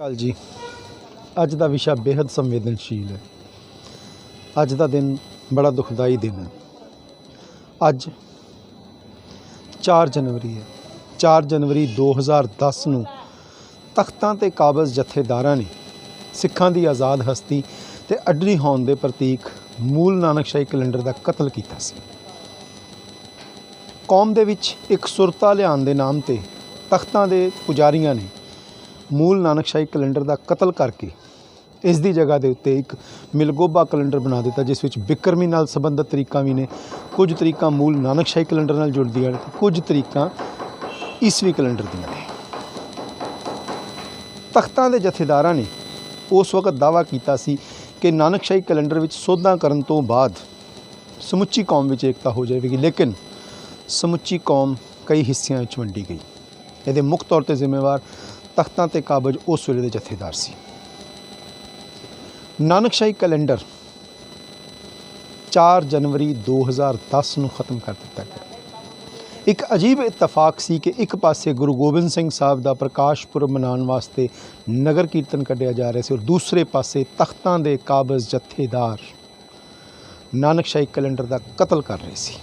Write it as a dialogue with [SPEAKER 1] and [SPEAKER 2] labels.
[SPEAKER 1] ਕਾਲ ਜੀ। ਅੱਜ ਦਾ ਵਿਸ਼ਾ ਬੇहद ਸੰਵੇਦਨਸ਼ੀਲ ਹੈ। ਅੱਜ ਦਾ ਦਿਨ ਬੜਾ ਦੁਖਦਾਈ ਦਿਨ ਹੈ। ਅੱਜ 4 ਜਨਵਰੀ ਹੈ। 4 ਜਨਵਰੀ 2010 ਨੂੰ ਤਖਤਾਂ ਤੇ ਕਾਬਜ਼ ਜਥੇਦਾਰਾਂ ਨੇ ਸਿੱਖਾਂ ਦੀ ਆਜ਼ਾਦ ਹਸਤੀ ਤੇ ਅੱਡਰੀ ਹੋਣ ਦੇ ਪ੍ਰਤੀਕ ਮੂਲ ਨਾਨਕਸ਼ਾਹੀ ਕੈਲੰਡਰ ਦਾ ਕਤਲ ਕੀਤਾ ਸੀ। ਕੌਮ ਦੇ ਵਿੱਚ ਇੱਕ ਸੁਰਤਾ ਲਿਆਉਣ ਦੇ ਨਾਮ ਤੇ ਤਖਤਾਂ ਦੇ ਪੁਜਾਰੀਆਂ ਨੇ ਮੂਲ ਨਾਨਕਸ਼ਾਹੀ ਕੈਲੰਡਰ ਦਾ ਕਤਲ ਕਰਕੇ ਇਸ ਦੀ ਜਗ੍ਹਾ ਦੇ ਉੱਤੇ ਇੱਕ ਮਿਲਗੋਬਾ ਕੈਲੰਡਰ ਬਣਾ ਦਿੱਤਾ, ਜਿਸ ਵਿੱਚ ਬਿਕਰਮੀ ਨਾਲ ਸੰਬੰਧਿਤ ਤਰੀਕਾਂ ਵੀ ਨੇ। ਕੁਝ ਤਰੀਕਾਂ ਮੂਲ ਨਾਨਕਸ਼ਾਹੀ ਕੈਲੰਡਰ ਨਾਲ ਜੁੜਦੀਆਂ ਨੇ ਤੇ ਕੁਝ ਤਰੀਕਾਂ ਈਸਵੀ ਕੈਲੰਡਰ ਦੀਆਂ ਨੇ। ਤਖਤਾਂ ਦੇ ਜਥੇਦਾਰਾਂ ਨੇ ਉਸ ਵਕਤ ਦਾਵਾ ਕੀਤਾ ਸੀ ਕਿ ਨਾਨਕਸ਼ਾਹੀ ਕੈਲੰਡਰ ਵਿੱਚ ਸੋਧਾਂ ਕਰਨ ਤੋਂ ਬਾਅਦ ਸਮੁੱਚੀ ਕੌਮ ਵਿੱਚ ਏਕਤਾ ਹੋ ਜਾਵੇਗੀ, ਲੇਕਿਨ ਸਮੁੱਚੀ ਕੌਮ ਕਈ ਹਿੱਸਿਆਂ ਵਿੱਚ ਵੰਡੀ ਗਈ। ਇਹਦੇ ਮੁੱਖ ਤੌਰ ਤੇ ਜ਼ਿੰਮੇਵਾਰ ਤਖਤਾਂ ਤੇ ਕਾਬਜ ਉਸ ਵੇਲੇ ਦੇ ਜਥੇਦਾਰ ਸੀ। ਨਾਨਕਸ਼ਾਹੀ ਕੈਲੰਡਰ 4 ਜਨਵਰੀ 2010 ਨੂੰ ਖਤਮ ਕਰ ਦਿੱਤਾ ਗਿਆ। ਇੱਕ ਅਜੀਬ ਇਤਫਾਕ ਸੀ ਕਿ ਇੱਕ ਪਾਸੇ ਗੁਰੂ ਗੋਬਿੰਦ ਸਿੰਘ ਸਾਹਿਬ ਦਾ ਪ੍ਰਕਾਸ਼ ਪੁਰਬ ਮਨਾਉਣ ਵਾਸਤੇ ਨਗਰ ਕੀਰਤਨ ਕੱਢਿਆ ਜਾ ਰਿਹਾ ਸੀ ਔਰ ਦੂਸਰੇ ਪਾਸੇ ਤਖਤਾਂ ਦੇ ਕਾਬਜ਼ ਜਥੇਦਾਰ ਨਾਨਕਸ਼ਾਹੀ ਕੈਲੰਡਰ ਦਾ ਕਤਲ ਕਰ ਰਹੇ ਸੀ।